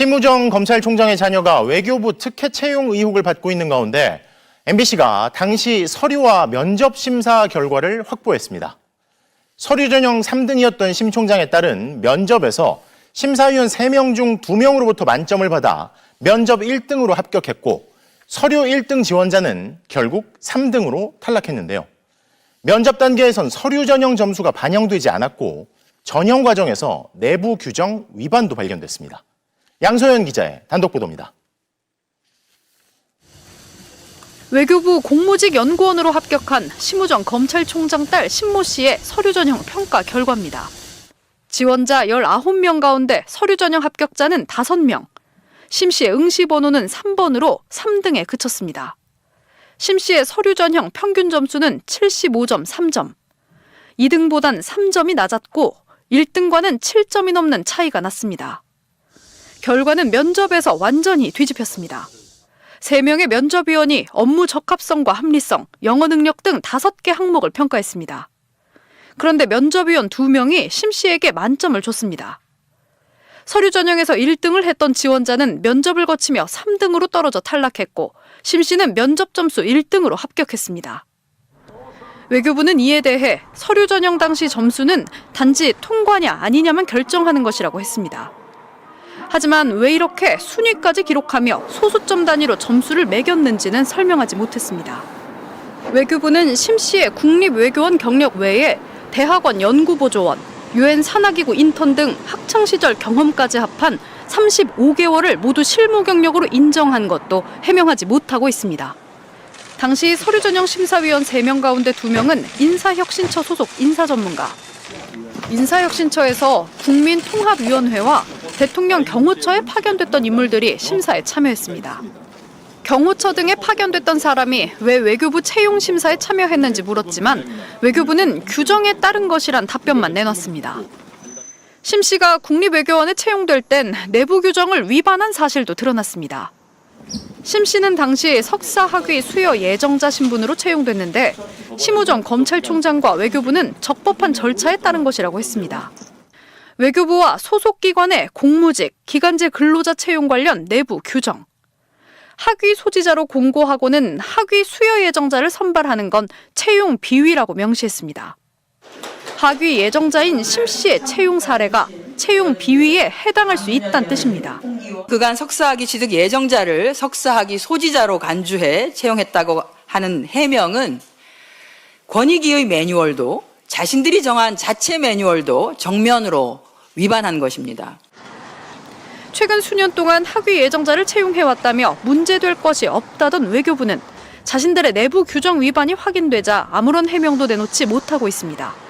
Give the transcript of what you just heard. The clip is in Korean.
심우정 검찰총장의 자녀가 외교부 특혜 채용 의혹을 받고 있는 가운데 MBC가 당시 서류와 면접 심사 결과를 확보했습니다. 서류 전형 3등이었던 심 총장에 따른 면접에서 심사위원 3명 중 2명으로부터 만점을 받아 면접 1등으로 합격했고 서류 1등 지원자는 결국 3등으로 탈락했는데요. 면접 단계에선 서류 전형 점수가 반영되지 않았고 전형 과정에서 내부 규정 위반도 발견됐습니다. 양소연 기자의 단독 보도입니다. 외교부 공무직 연구원으로 합격한 심우정 검찰총장 딸 신모 씨의 서류 전형 평가 결과입니다. 지원자 19명 가운데 서류 전형 합격자는 5명. 심 씨의 응시 번호는 3번으로 3등에 그쳤습니다. 심 씨의 서류 전형 평균 점수는 75점 3점. 2등보단 3점이 낮았고 1등과는 7점이 넘는 차이가 났습니다. 결과는 면접에서 완전히 뒤집혔습니다. 3명의 면접위원이 업무 적합성과 합리성, 영어 능력 등 5개 항목을 평가했습니다. 그런데 면접위원 2명이 심 씨에게 만점을 줬습니다. 서류 전형에서 1등을 했던 지원자는 면접을 거치며 3등으로 떨어져 탈락했고 심 씨는 면접 점수 1등으로 합격했습니다. 외교부는 이에 대해 서류 전형 당시 점수는 단지 통과냐 아니냐만 결정하는 것이라고 했습니다. 하지만 왜 이렇게 순위까지 기록하며 소수점 단위로 점수를 매겼는지는 설명하지 못했습니다. 외교부는 심 씨의 국립외교원 경력 외에 대학원 연구보조원, 유엔 산하기구 인턴 등 학창 시절 경험까지 합한 35개월을 모두 실무 경력으로 인정한 것도 해명하지 못하고 있습니다. 당시 서류 전형 심사위원 3명 가운데 2명은 인사혁신처 소속 인사 전문가, 인사혁신처에서 국민통합위원회와 대통령 경호처에 파견됐던 인물들이 심사에 참여했습니다. 경호처 등에 파견됐던 사람이 왜 외교부 채용 심사에 참여했는지 물었지만 외교부는 규정에 따른 것이란 답변만 내놨습니다. 심 씨가 국립외교원에 채용될 땐 내부 규정을 위반한 사실도 드러났습니다. 심 씨는 당시 석사 학위 수여 예정자 신분으로 채용됐는데 심우정 검찰총장과 외교부는 적법한 절차에 따른 것이라고 했습니다. 외교부와 소속 기관의 공무직, 기간제 근로자 채용 관련 내부 규정. 학위 소지자로 공고하고는 학위 수여 예정자를 선발하는 건 채용 비위라고 명시했습니다. 학위 예정자인 심 씨의 채용 사례가 채용 비위에 해당할 수 있다는 뜻입니다. 그간 석사학위 취득 예정자를 석사학위 소지자로 간주해 채용했다고 하는 해명은 권익위의 매뉴얼도 자신들이 정한 자체 매뉴얼도 정면으로 위반한 것입니다. 최근 수년 동안 학위 예정자를 채용해왔다며 문제될 것이 없다던 외교부는 자신들의 내부 규정 위반이 확인되자 아무런 해명도 내놓지 못하고 있습니다.